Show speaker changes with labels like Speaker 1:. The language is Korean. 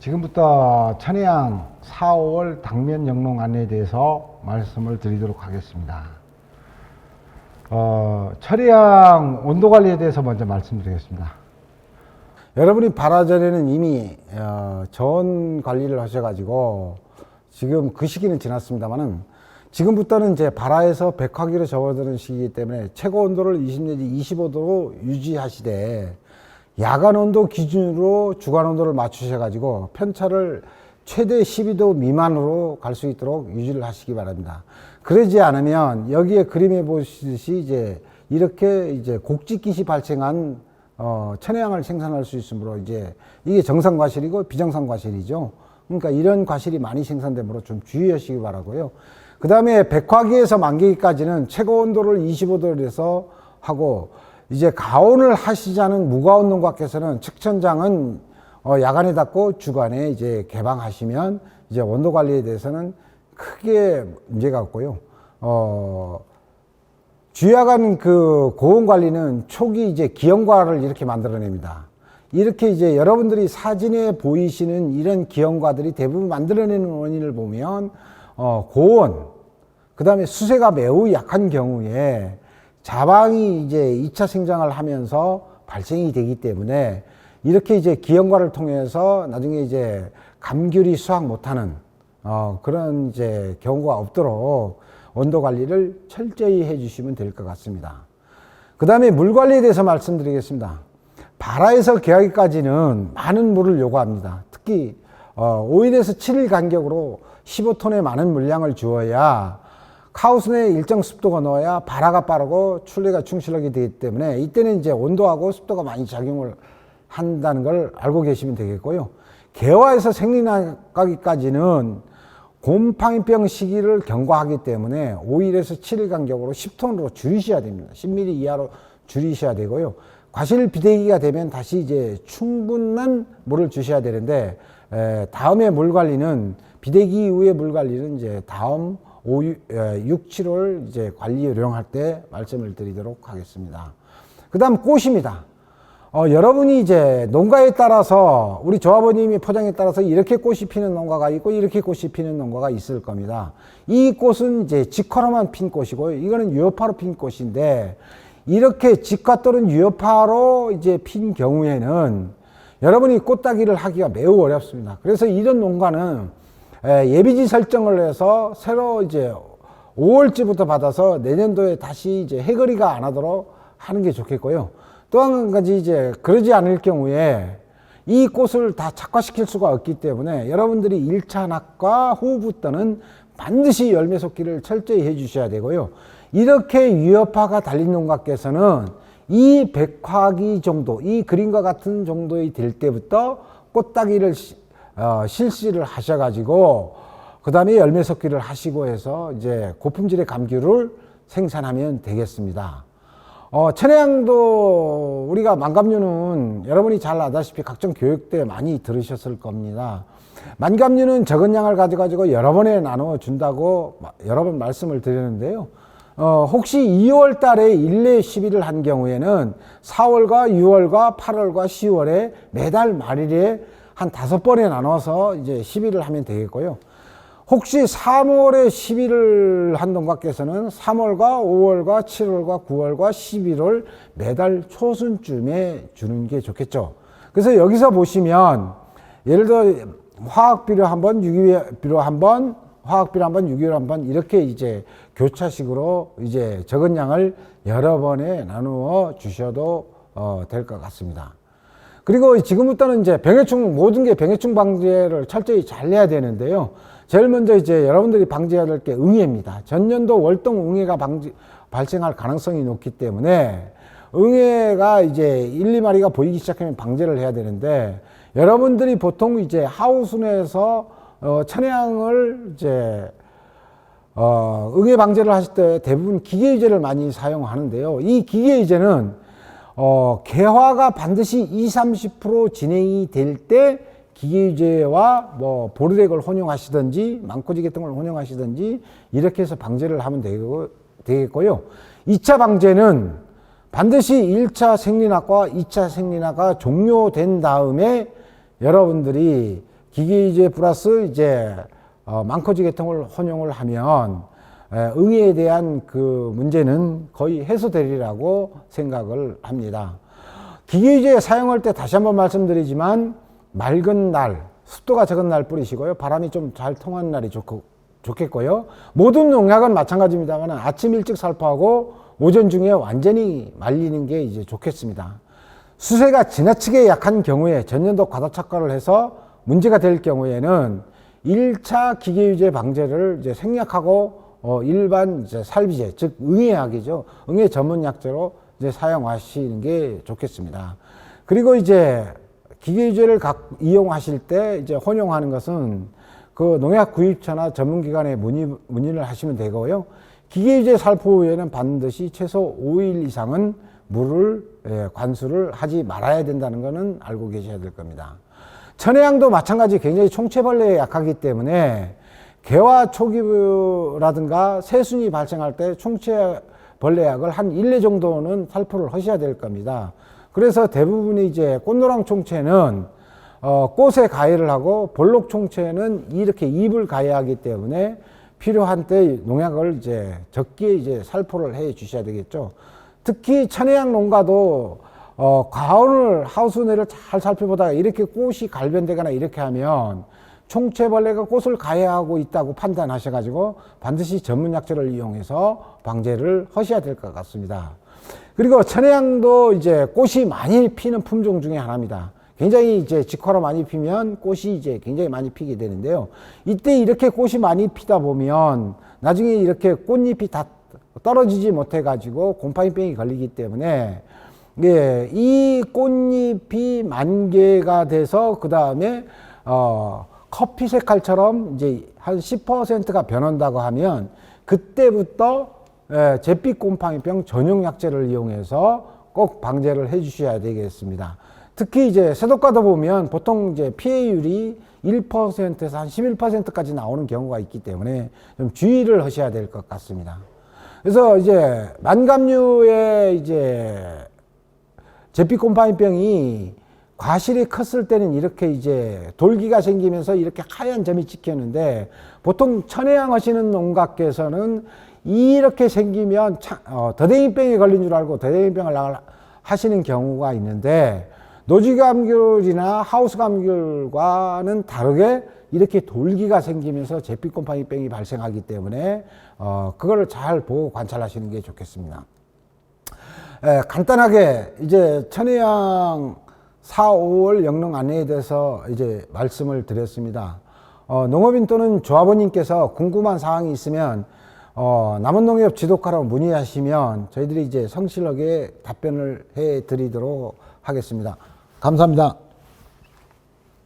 Speaker 1: 지금부터 천혜향 4, 5월 당면 영농 안내에 대해서 말씀을 드리도록 하겠습니다. 어, 천혜향 온도 관리에 대해서 먼저 말씀드리겠습니다. 여러분이 발화전에는 이미 어, 전 관리를 하셔가지고 지금 그 시기는 지났습니다만은 지금부터는 이제 발화에서 백화기로 접어드는 시기이기 때문에 최고 온도를 20 내지 25도로 유지하시되 야간 온도 기준으로 주간 온도를 맞추셔 가지고 편차를 최대 12도 미만으로 갈 수 있도록 유지를 하시기 바랍니다. 그러지 않으면 여기에 그림에 보시듯이 이제 이렇게 이제 곡지깃이 발생한 어, 천혜향을 생산할 수 있으므로 이제 이게 정상 과실이고 비정상 과실이죠. 그러니까 이런 과실이 많이 생산되므로 좀 주의하시기 바라고요. 그 다음에 백화기에서 만개기까지는 최고 온도를 25도에서 하고 이제 가온을 하시자는 무가온 농가께서는 측천장은 어, 야간에 닫고 주간에 이제 개방하시면 이제 온도 관리에 대해서는 크게 문제가 없고요. 어, 주야간 그 고온 관리는 초기 이제 기형과를 이렇게 만들어냅니다. 이렇게 이제 여러분들이 사진에 보이시는 이런 기형과들이 대부분 만들어내는 원인을 보면 어, 고온, 그 다음에 수세가 매우 약한 경우에 자방이 이제 2차 생장을 하면서 발생이 되기 때문에 이렇게 이제 기형과를 통해서 나중에 이제 감귤이 수확 못하는 어, 그런 이제 경우가 없도록 온도 관리를 철저히 해주시면 될 것 같습니다. 그 다음에 물 관리에 대해서 말씀드리겠습니다. 발화에서 개화기까지는 많은 물을 요구합니다. 특히 어, 5일에서 7일 간격으로 15톤의 많은 물량을 주어야 카우스 내에 일정 습도가 넣어야 발화가 빠르고 출래가 충실하게 되기 때문에 이때는 이제 온도하고 습도가 많이 작용을 한다는 걸 알고 계시면 되겠고요. 개화에서 생리나가기까지는 곰팡이병 시기를 경과하기 때문에 5일에서 7일 간격으로 10톤으로 줄이셔야 됩니다. 10mm 이하로 줄이셔야 되고요. 과실 비대기가 되면 다시 이제 충분한 물을 주셔야 되는데 에, 다음에 물 관리는 비대기 이후의 물 관리는 이제 다음 5, 6, 7월 이제 관리 요령할 때 말씀을 드리도록 하겠습니다. 그 다음 꽃입니다. 어, 여러분이 이제 농가에 따라서 우리 조합원님이 포장에 따라서 이렇게 꽃이 피는 농가가 있고 이렇게 꽃이 피는 농가가 있을 겁니다. 이 꽃은 이제 직화로만 핀 꽃이고요. 이거는 유효파로 핀 꽃인데 이렇게 직화 또는 유효파로 이제 핀 경우에는 여러분이 꽃따기를 하기가 매우 어렵습니다. 그래서 이런 농가는 예비지 설정을 해서 새로 이제 5월쯤부터 받아서 내년도에 다시 이제 해거리가 안 하도록 하는 게 좋겠고요. 또 한 가지 이제 그러지 않을 경우에 이 꽃을 다 착화시킬 수가 없기 때문에 여러분들이 1차 낙과 후부 때는 반드시 열매 속기를 철저히 해 주셔야 되고요. 이렇게 유효파가 달린 농가께서는 이 백화기 정도, 이 그림과 같은 정도의 될 때부터 꽃따기를 어, 실시를 하셔가지고 그 다음에 열매 섞기를 하시고 해서 이제 고품질의 감귤을 생산하면 되겠습니다. 어, 천혜향도 우리가 만감류는 여러분이 잘 아다시피 각종 교육 때 많이 들으셨을 겁니다. 만감류는 적은 양을 가져가지고 여러 번에 나누어 준다고 여러 번 말씀을 드리는데요. 어, 혹시 2월 달에 1례 시비를 한 경우에는 4월과 6월과 8월과 10월에 매달 말일에 한 다섯 번에 나눠서 이제 시비를 하면 되겠고요. 혹시 3월에 시비를 한 농가께서는 3월과 5월과 7월과 9월과 11월 매달 초순쯤에 주는 게 좋겠죠. 그래서 여기서 보시면 예를 들어 화학비료 한 번, 유기비료 한 번, 화학비료 한 번, 유기비료 한 번 이렇게 이제 교차식으로 이제 적은 양을 여러 번에 나누어 주셔도 어, 될 것 같습니다. 그리고 지금부터는 이제 병해충 모든 게 병해충 방제를 철저히 잘 해야 되는데요. 제일 먼저 이제 여러분들이 방지해야 될 게 응애입니다. 전년도 월동 응애가 방지, 발생할 가능성이 높기 때문에 응애가 이제 1, 2마리가 보이기 시작하면 방제를 해야 되는데 여러분들이 보통 이제 하우스 내에서 어, 천혜향을 이제 어, 응애 방제를 하실 때 대부분 기계유제를 많이 사용하는데요. 이 기계유제는 어, 개화가 반드시 20, 30% 진행이 될 때 기계유제와 뭐 보르렉을 혼용하시든지 망코지 걸 혼용하시든지 이렇게 해서 방제를 하면 되고, 되겠고요. 2차 방제는 반드시 1차 생리학과 2차 생리학가 종료된 다음에 여러분들이 기계유제 플러스 이제 어, 망코지 계통을 혼용을 하면 에, 응애에 대한 그 문제는 거의 해소되리라고 생각을 합니다. 기계유제 사용할 때 다시 한번 말씀드리지만 맑은 날, 습도가 적은 날 뿌리시고요. 바람이 좀 잘 통하는 날이 좋고, 좋겠고요. 모든 농약은 마찬가지입니다만 아침 일찍 살포하고 오전 중에 완전히 말리는 게 이제 좋겠습니다. 수세가 지나치게 약한 경우에 전년도 과다 착과를 해서 문제가 될 경우에는 1차 기계유제 방제를 이제 생략하고 어, 일반 이제 살비제, 즉 응애약이죠. 응애 전문 약제로 이제 사용하시는 게 좋겠습니다. 그리고 이제 기계유제를 각 이용하실 때 이제 혼용하는 것은 그 농약 구입처나 전문기관에 문의, 문의를 하시면 되고요. 기계유제 살포 후에는 반드시 최소 5일 이상은 물을 예, 관수를 하지 말아야 된다는 것은 알고 계셔야 될 겁니다. 천혜향도 마찬가지 굉장히 총체벌레에 약하기 때문에 개화 초기부라든가 새순이 발생할 때 총체벌레약을 한 1회 정도는 살포를 하셔야 될 겁니다. 그래서 대부분이 이제 꽃노랑 총체는 어, 꽃에 가해를 하고 볼록 총체는 이렇게 잎을 가해하기 때문에 필요한 때 농약을 이제 적게 이제 살포를 해 주셔야 되겠죠. 특히 천혜향 농가도 어, 과온을 하우스내를 잘 살펴보다가 이렇게 꽃이 갈변되거나 이렇게 하면 총체벌레가 꽃을 가해하고 있다고 판단하셔가지고 반드시 전문 약제를 이용해서 방제를 하셔야 될 것 같습니다. 그리고 천혜향도 이제 꽃이 많이 피는 품종 중에 하나입니다. 굉장히 이제 직화로 많이 피면 꽃이 이제 굉장히 많이 피게 되는데요. 이때 이렇게 꽃이 많이 피다 보면 나중에 이렇게 꽃잎이 다 떨어지지 못해 가지고 곰팡이병이 걸리기 때문에 예, 이 꽃잎이 만개가 돼서 그 다음에 어, 커피 색깔처럼 이제 한 10%가 변한다고 하면 그때부터 예, 잿빛 곰팡이병 전용 약제를 이용해서 꼭 방제를 해 주셔야 되겠습니다. 특히 이제 세독가도 보면 보통 이제 피해율이 1%에서 한 11%까지 나오는 경우가 있기 때문에 좀 주의를 하셔야 될 것 같습니다. 그래서 이제 만감류의 이제 잿빛 곰팡이병이 과실이 컸을 때는 이렇게 이제 돌기가 생기면서 이렇게 하얀 점이 찍혔는데 보통 천혜향 하시는 농가께서는 이렇게 생기면 차, 어, 더댕이병에 걸린 줄 알고 더댕이병을 하시는 경우가 있는데 노지감귤이나 하우스감귤과는 다르게 이렇게 돌기가 생기면서 잿빛곰팡이병이 발생하기 때문에 어, 그거를 잘 보고 관찰하시는 게 좋겠습니다. 에, 간단하게 이제 천혜향 4, 5월 영농 안내에 대해서 이제 말씀을 드렸습니다. 어, 농업인 또는 조합원님께서 궁금한 사항이 있으면 어, 남원농협 지도과로 문의하시면 저희들이 이제 성실하게 답변을 해 드리도록 하겠습니다. 감사합니다.